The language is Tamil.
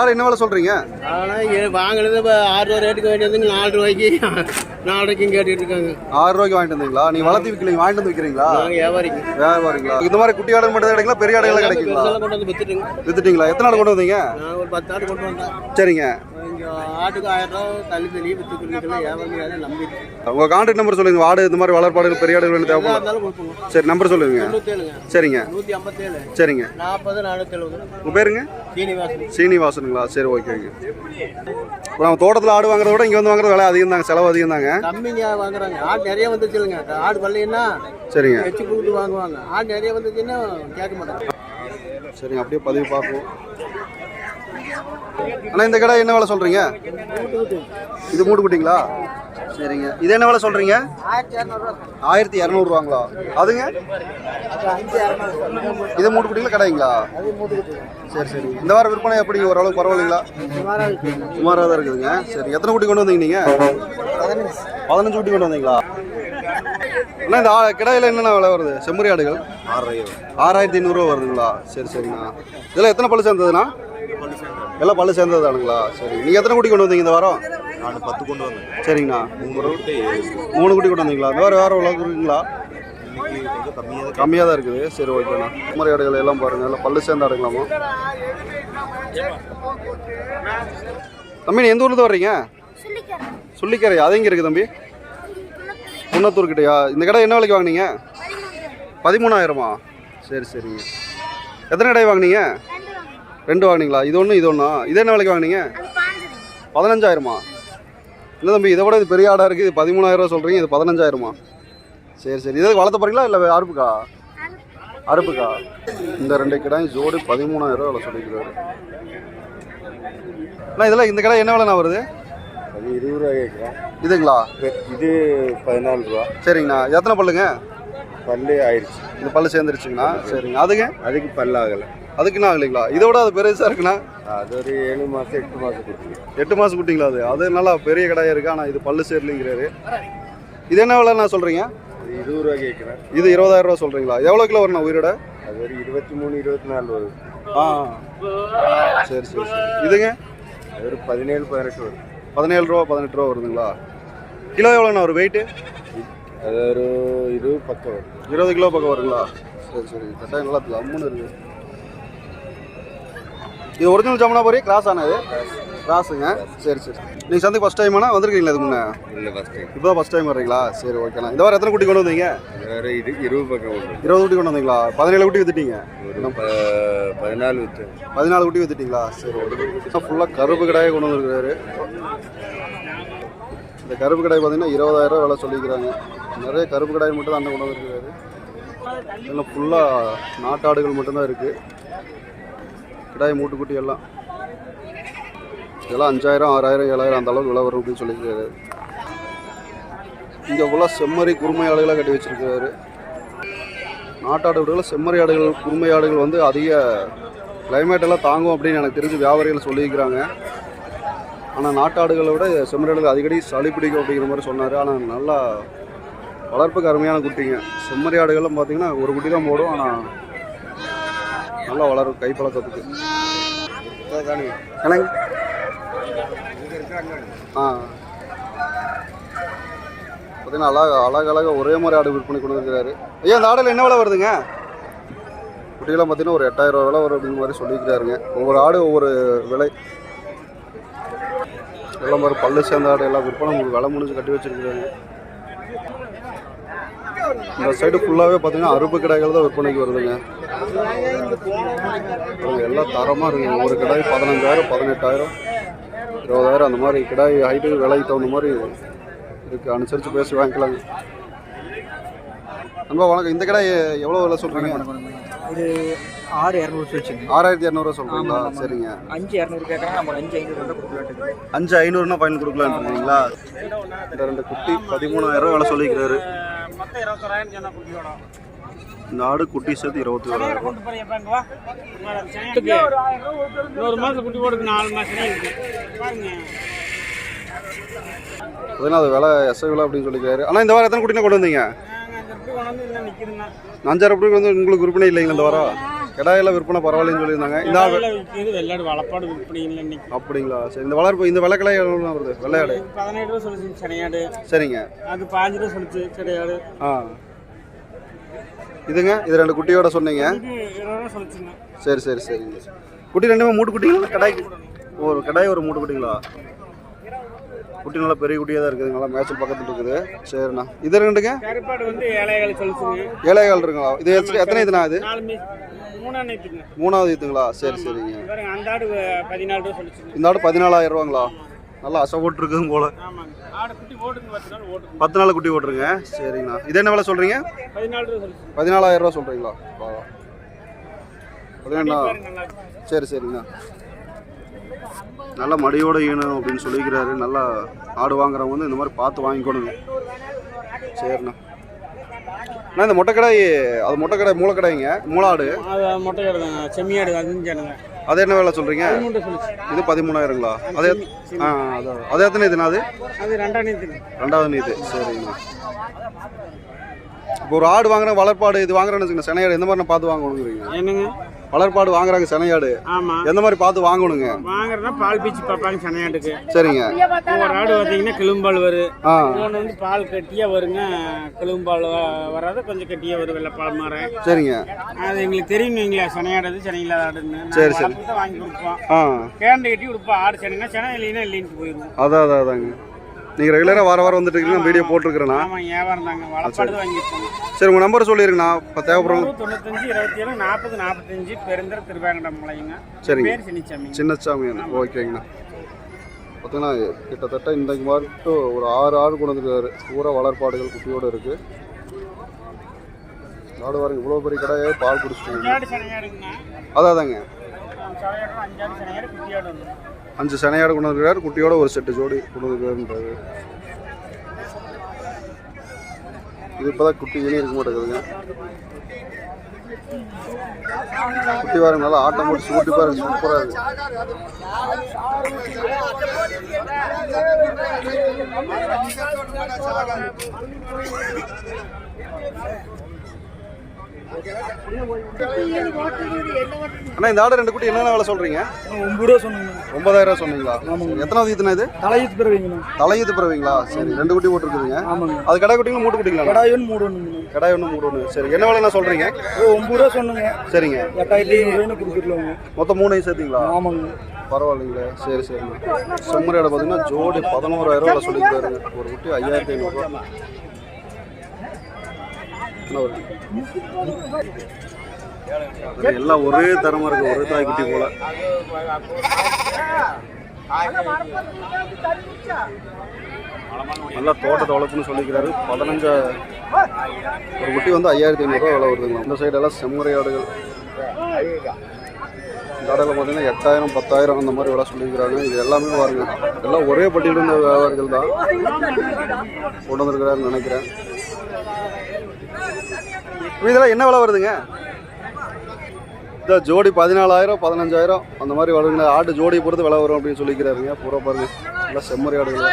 ஆடு என்ன வேலை சொல்றீங்க? ஆனால் வாங்கினது இப்போ ஆறு ரூபா ரேட்டுக்கு வேண்டியது நாலு ரூபாய்க்கு நாலு ரூபாய்க்கும் கேட்டுட்டு இருக்காங்க. ஆறு ரூபாய்க்கு வாங்கிட்டு வந்தீங்களா? நீங்க வளர்த்தி விற்கலீங்க வாங்கிட்டு வந்து விற்கிறீங்களா நாங்கள் வியாபாரிக்கு வியாபாரிங்களா? இந்த மாதிரி குட்டி ஆடு மட்டும் தான் கிடைக்கல பெரிய ஆடுகள் கிடைக்குங்களா? பெருசெல்லாம் கொண்டு வந்து வித்துட்டுங்க. வித்துட்டீங்களா? எத்தனை ஆடு கொண்டு வந்தீங்க? நான் ஒரு பத்து ஆடு கொண்டு வந்தேன் சரிங்க. ஆட்டுக்கு ஆயிரம் ரூபா தள்ளி தள்ளி வித்துக்குள்ள வியாபாரம் யாரும் நம்பி உங்க கான்டாக்ட் நம்பர் சொல்லுங்க. ஆடு இந்த மாதிரி வளர்ப்பாடுகள் பெரிய ஆடுகள் வேணும் தேவைப்படும். சரி நம்பர் சொல்லுங்க. சரிங்க. நூற்றி ஐம்பத்தேழு. சரிங்க. நாற்பது நானூற்றி எழுபது உங்க பேருங்க? சீனிவாசன். சீனிவாசனுங்களா? சரி ஓகே ஓகே இப்போ நம்ம தோட்டத்தில் ஆடு வாங்குறத விட இங்கே வந்து வாங்குறது விலை அதிகம் தாங்க செலவு அதிகம் தாங்க கம்மிங்க வாங்குறாங்க. ஆடு நிறைய வந்துச்சுங்க ஆடு வரலைன்னா சரிங்க. வச்சு கொடுத்து வாங்குவாங்க. ஆடு நிறைய வந்துச்சுன்னா கேட்க மாட்டாங்க. சரிங்க அப்படியே பதிவு பார்ப்போம். அண்ணா இந்த கடை என்ன வேலை சொல்கிறீங்க இது மூட்டு குட்டிங்களா சரிங்க. இது என்ன வேலை சொல்கிறீங்க ஆயிரத்தி இரநூறுவாங்களா அதுங்க? இது மூட்டு குட்டிங்களா கடைங்களா? சரி சரி. இந்த வாரம் விற்பனை எப்படி? ஓரளவுக்கு பரவாயில்லைங்களா? சுமாராக தான் இருக்குதுங்க. சரி எத்தனை குட்டி கொண்டு வந்தீங்க நீங்கள் பதினஞ்சு குட்டி கொண்டு வந்தீங்களா? அண்ணா இந்த ஆ- என்னென்ன விலை வருது? செம்மறி ஆடுகள்? ஆறாயிரத்தி ஐநூறுரூவா வருதுங்களா? சரி சரிங்கண்ணா. இதெல்லாம் எத்தனை பழு சேர்ந்ததுண்ணா? எல்லாம் பல்லு சேர்ந்ததானுங்களா? சரி. நீங்கள் எத்தனை குட்டி கொண்டு வந்தீங்க இந்த வாரம்? நான் பத்து கொண்டு வந்தேன். சரிங்கண்ணா. மூணு விட்டு மூணு குட்டி கொண்டு வந்தீங்களா? இந்த வாரம் வேறு எவ்வளோ இருக்குங்களா கம்மியாக தான் கம்மியாக தான் இருக்குது. சரி ஓகேண்ணா. செம்மறி ஆடுகள் எல்லாம் பாருங்கள் எல்லாம் பல்லு சேர்ந்த ஆடுங்களாமா தம்பி நீ எந்த ஊர்லேருந்து வர்றீங்க? சொல்லிக்கரை அது எங்கே இருக்குது தம்பி? குன்னத்தூர் கிட்டயா இந்த கடை என்ன விலைக்கு வாங்குனீங்க? பதிமூணாயிரமா? சரி சரிங்க. எத்தனை கடை வாங்குனீங்க? ரெண்டு வாங்குனீங்களா? இது ஒன்று இது ஒன்றா இது என்ன விலைக்கு வாங்குனீங்க? பதினஞ்சாயிரமா? என்ன தம்பி இதை விட இது பெரிய ஆடாக இருக்குது இது பதிமூணாயிரம் ரூபா சொல்கிறீங்க இது பதினஞ்சாயிரமா? சரி சரி. இது வளர்த்த போறீங்களா இல்லை அறுப்புக்கா? அறுப்புக்கா? இந்த ரெண்டு கடாயும் ஜோடி பதிமூணாயிரம் ரூபா விலை சொல்லிக்கிறாரு அண்ணா இதெல்லாம் இந்த கடை என்ன விலைண்ணா வருது? அது இருபது ரூபா கேட்குறோம் இதுங்களா? இது பதினாலு ரூபா. சரிங்கண்ணா. எத்தனை பல்லுங்க? பல்லு ஆயிடுச்சு. இந்த பல்லு சேர்ந்துருச்சுங்கண்ணா. சரிங்க. அதுங்க? அதுக்கு பல்லு ஆகலை. அதுக்குண்ணா ஆகலைங்களா இதை விட அது பெருசாக இருக்குண்ணா அது ஒரு ஏழு மாதம் எட்டு மாதம் கொடுத்துங்க எட்டு மாதம் குட்டிங்களா அது? அது நல்லா பெரிய கடாயாக இருக்கு. ஆனால் இது பல்லு சேர்லிங்கிறாரு. இது என்ன விலைண்ணா சொல்கிறீங்க இருபது ரூபா கேட்குறேன் இது இருபதாயிரம் ரூபா சொல்கிறீங்களா எவ்வளோ கிலோ வரணும் உயிரோட? அது ஒரு இருபத்தி மூணு இருபத்தி நாலு வருது ஆ. சரி சரி சரி. இதுங்க? அது ஒரு பதினேழு பதினெட்டு வருது பதினேழு ரூபா பதினெட்டு ரூபா வருதுங்களா? கிலோ எவ்வளோண்ணா ஒரு வெயிட்டு அது ஒரு இருபது பக்கம் வருது இருபது கிலோ பக்கம் வருங்களா? சரி சரி. கட்டாயம் நல்லா லம்முன்னு இருக்கு. இது ஒரிஜினல் ஜாமனா போறீங்க? கிராஸ் ஆனது கிராஸுங்க சரி சரி. நீங்கள் சந்தைக்கு ஃபஸ்ட் டைமாண்ணா வந்திருக்கீங்களா இது முன்னே? இல்லை ஃபஸ்ட் டைம் இப்போ ஃபஸ்ட் டைம் வர்றீங்களா? சரி ஓகேண்ணா இந்த வாரம் எத்தனை குட்டி கொண்டு வந்தீங்க? வேறு இது இருபது பக்கம் இருபது குட்டி கொண்டு வந்தீங்களா? பதினேழு குட்டி வித்துட்டீங்க. பதினாலு விட்டு பதினாலு குட்டி வித்துட்டீங்களா? சரி ஓகே ஃபுல்லாக கருப்பு கடாயை கொண்டு வந்திருக்காரு இந்த கருப்பு கடாய் பார்த்தீங்கன்னா இருபதாயிரம் விலை சொல்லிக்கிறாங்க. நிறைய கருப்பு கடாய் மட்டும் தான் அண்ணன் கொண்டு வந்திருக்காரு இதெல்லாம் ஃபுல்லாக நாட்டாடுகள் மட்டும்தான் இருக்குது கிடாய் மூட்டுக்குட்டி எல்லாம். இதெல்லாம் அஞ்சாயிரம் ஆறாயிரம் ஏழாயிரம் அந்த அளவுக்கு விலை வரும் அப்படின்னு சொல்லியிருக்காரு. இங்கே ஃபுல்லாக செம்மறி குருமை ஆடுகளாக கட்டி வச்சிருக்காரு. நாட்டாடு விடுதலை செம்மறி ஆடுகள் குருமை ஆடுகள் வந்து அதிக கிளைமேட்டெல்லாம் தாங்கும் அப்படின்னு எனக்கு தெரிஞ்சு வியாபாரிகள் சொல்லியிருக்கிறாங்க. ஆனால் நாட்டாடுகளை விட செம்மறி ஆடுகள் அடிக்கடி சளி பிடிக்கும் அப்படிங்கிற மாதிரி சொன்னார். ஆனால் நல்லா வளர்ப்புக்கு அருமையான குட்டிங்க. செம்மறி ஆடுகள்லாம் பார்த்தீங்கன்னா ஒரு குட்டி தான் போடும். ஆனால் நல்லா வளரும் கை பழக்கத்துக்கு ஆ. பார்த்தீங்கன்னா அழகா அழகழகாக ஒரே மாதிரி ஆடு விற்பனை கொண்டு வந்துருக்காரு ஐயா அந்த ஆடில் என்ன விலை வருதுங்க? குட்டிகளாம் பார்த்தீங்கன்னா ஒரு எட்டாயிரம் ரூபா விலை வரும் அப்படிங்கிற மாதிரி சொல்லியிருக்காருங்க ஒவ்வொரு ஆடு ஒவ்வொரு விலை. எல்லாம் மாதிரி பல்லு சேர்ந்த ஆடு எல்லாம் விற்பனை உங்களுக்கு விலை முடிஞ்சு கட்டி வச்சிருக்கிறாங்க. இந்த சைடு ஃபுல்லாகவே பார்த்தீங்கன்னா அறுப்பு கடைகள் தான் விற்பனைக்கு வருதுங்க. எல்லாம் தரமாக இருக்குங்க. ஒரு கிடாய் பதினஞ்சாயிரம் பதினெட்டாயிரம் இருபதாயிரம் அந்த மாதிரி கிடாய் ஹைட்டுக்கு விலைக்கு தகுந்த மாதிரி இருக்குது அனுசரித்து பேசி வாங்கிக்கலாங்க. நண்பா வணக்கம். இந்த கடை எவ்வளோ விலை சொல்கிறீங்க இது ஆறு இரநூறு சொல்லிச்சுங்க. ஆறாயிரத்தி இரநூறுவா சொல்கிறீங்களா சரிங்க. அஞ்சு இரநூறு கேட்குறாங்க நம்ம அஞ்சு ஐநூறு வந்து கொடுக்கலாட்டு அஞ்சு ஐநூறுனா ஃபைன் கொடுக்கலான்னு இருக்கீங்களா? இந்த ரெண்டு குட்டி பதிமூணாயிரம் விலை சொல்லிக்கிறாரு இந்த ஆடு குட்டி சேர்த்து இருபத்தி ஓராயிரம். ஒரு மாதம் குட்டி போடுறது நாலு இருக்கு. பாருங்க. அது விலை எஸ்ஐ விலை அப்படின்னு சொல்லிக்கிறாரு. ஆனால் இந்த வாரம் எத்தனை குட்டினா கொண்டு வந்தீங்க? அஞ்சாயிரம் குட்டி வந்து உங்களுக்கு விற்பனை இல்லைங்களா இந்த வாரம்? கிடாயெல்லாம் விற்பனை பரவாயில்லைன்னு சொல்லியிருந்தாங்க. இந்த ஆடு இது வெள்ளாடு வளப்பாடு விற்பனை இல்லை இன்னைக்கு. அப்படிங்களா? சரி இந்த வளர்ப்பு இந்த வெள்ளக்கிளை எவ்வளோ வருது? வெள்ளையாடு. பதினேழு ரூபா சொல்லிச்சு சனையாடு சரிங்க. அது பாஞ்சு ரூபா சொல்லிச்சு கிடையாது ஆ. இதுங்க இது ரெண்டு குட்டியோட சொன்னீங்க. சரி சரி சரிங்க. குட்டி ரெண்டுமே மூட்டு குட்டிங்களா கடாய்க்கு ஒரு கடாய் ஒரு மூட்டு குட்டிங்களா? குட்டி நல்லா பெரிய குட்டியாக தான் இருக்குது. நல்லா மேய்ச்சல் பக்கத்தில் இருக்குது. சரிண்ணா. இது ரெண்டுங்க ஏழைகளை இருக்குங்களா? இது எத்தனை- இதுண்ணா இது? மூணாவது இதுங்களா சரி சரிங்க. இந்த ஆடு பதினாலாயிரம் ரூபாங்களா? நல்லா அசை போட்டுருக்குதுங்க போல. பத்து நாள் குட்டி ஓட்டுருங்க. சரிங்கண்ணா. இது என்ன விலை சொல்கிறீங்க பதினாலாயிரம் ரூபா சொல்கிறீங்களா பதினெண்ணா. சரி சரிங்கண்ணா. நல்ல மடியோட ஈணும் அப்படின்னு சொல்லிக்கிறாரு. நல்லா ஆடு வாங்குறவங்க வந்து இந்த மாதிரி பார்த்து வாங்கிக்கணுங்க. சரிண்ணா. அண்ணா இந்த மொட்டைக்கடாய் அது மொட்டைக்கடை மூளைக்கடாய்ங்க மூளாடு. அது மொட்டை ஆடு தாங்க. செம்மியாடு அஞ்சானுங்க அது என்ன வேலை சொல்கிறீங்க இது பதிமூணாயிரங்களா? அது ஆ அதான் அது எத்தனை இதுண்ணா அது? அது நேற்றுங்க ரெண்டாவது நீது சரிங்கண்ணா. இப்போ ஒரு ஆடு வாங்குறேன் வளர்ப்பாடு இது வாங்குறேன்னு வச்சுக்கோங்க செனையாடு எந்த மாதிரி நான் பார்த்து வாங்கணுங்கிறீங்க? என்னங்க? வளர்ப்பாடு வாங்குறாங்க செனையாடு. ஆமா. எந்த மாதிரி பார்த்து வாங்கணுங்க? வாங்குறதா பால் பீச்சு பார்ப்பாங்க சனையாட்டுக்கு. சரிங்க. ஒரு ஆடு பார்த்தீங்கன்னா கிளும்பால் வரும் ஆ. இன்னொன்று வந்து பால் கட்டியாக வருங்க கிளும்பால் வ- வராது கொஞ்சம் கட்டியாக வரும் வெள்ளைப்பால் மாறேன் சரிங்க. அது எங்களுக்கு தெரியும் நீங்களா சனையாடுது சனையில்லாத ஆடுன்னு. சரி, சரி. வளர்ப்பு தான் வாங்கி கொடுப்போம். ஆ. கேரண்டு கட்டி கொடுப்போம் ஆடு சனைனா சனை இல்லைன்னா இல்லைன்னு போயிடுவோம் அதான் அதான் அதாங்க. நீங்கள் ரெகுலராக வார வாரம் வந்துட்டு இருக்கீங்க வீடியோ போட்டிருக்கிறேண்ணா வியாபாரம் தாங்க சரி. உங்கள் நம்பர் சொல்லிருங்கண்ணா இப்போ தேவைப்படுறவங்க தொண்ணூத்தஞ்சு இருபத்தி ஏழு நாற்பது நாற்பத்தஞ்சு பெருந்தர திருவேங்கடம் மலைங்க சரிங்க. பேர் சின்னிச்சாமி சின்னச்சாமி ஓகேங்கண்ணா. பார்த்தீங்கன்னா கிட்டத்தட்ட இன்றைக்கு மட்டும் ஒரு ஆறு ஆடு கொண்டு வந்துருக்காரு பூரா வளர்ப்பாடுகள் குட்டியோடு இருக்குது ஆடு வாருங்க இவ்வளோ பெரிய கடையே பால் குடிச்சிட்டு அதான் அதாங்க. அஞ்சு சனையாடு கொண்டு வந்துருக்காரு குட்டியோட ஒரு செட்டு ஜோடி கொண்டு வந்துருக்காருன்றாரு இது இப்போதான் குட்டி இனி இருக்க மாட்டேங்குதுங்க. குட்டி பாருங்க நல்லா ஆட்டம் முடிச்சு குட்டி பாருங்க சூப்பராக இருக்கு. அண்ணா இந்த ஆடு ரெண்டு குட்டி என்னென்ன வேலை சொல்றீங்க? ஒம்பது ரூபா சொன்னீங்க. ஒன்பதாயிரம் ரூபா சொன்னீங்களா? சரி, எத்தனாவது ஈத்துனா இது? தலையீத்து பிறவிங்கண்ணா தலையீத்து பிறவீங்களா? சரி ரெண்டு குட்டி போட்டுருக்குதுங்க. ஆமாங்க. அது கடை குட்டிங்களா மூட்டு குட்டிங்களா கடாயன் மூடு ஒன்றுங்க கடை ஒன்று மூடு ஒன்று சரி என்ன வேலைண்ணா சொல்றீங்க? ஒம்பது ரூபா சொன்னீங்க. சரிங்க. எட்டாயிரத்தி கொடுத்துருவாங்க மொத்தம் மூணையும் சேர்த்தீங்களா? ஆமாங்க. பரவாயில்லைங்களே. சரி சரிங்க செம்மறியோட பார்த்தீங்கன்னா ஜோடி பதினோராயிரம் ரூபா சொல்லிக்கிறாருங்க ஒரு குட்டி ஐயாயிரத்தி ஐநூறுரூவா எல்லாம் ஒரே தரமா இருக்கு ஒரே தாய் குட்டி போல. நல்லா தோட்டத்தை வளர்ப்புன்னு சொல்லிக்கிறாரு. பதினஞ்சா ஒரு குட்டி வந்து ஐயாயிரத்தி ஐநூறுரூவா விலை வருதுங்களா இந்த சைடெல்லாம் செம்மறி ஆடுகள். இந்த ஆடுகள் பார்த்தீங்கன்னா எட்டாயிரம் பத்தாயிரம் அந்த மாதிரி விலை சொல்லியிருக்கிறாங்க. இது எல்லாமே பாருங்க. எல்லாம் ஒரே பட்டியலிருந்த வியாபாரிகள் தான். கொண்டு வந்திருக்கிறாருன்னு நினைக்கிறேன். இதெல்லாம் என்ன விலை வருதுங்க? இந்த ஜோடி பதினாலாயிரம் பதினஞ்சாயிரம் அந்த மாதிரி வருங்க ஆடு ஜோடி பொறுத்து விலை வரும் அப்படின்னு சொல்லிக்கிறாருங்க. பூரா பாருங்க. நல்லா செம்மறி ஆடுகள்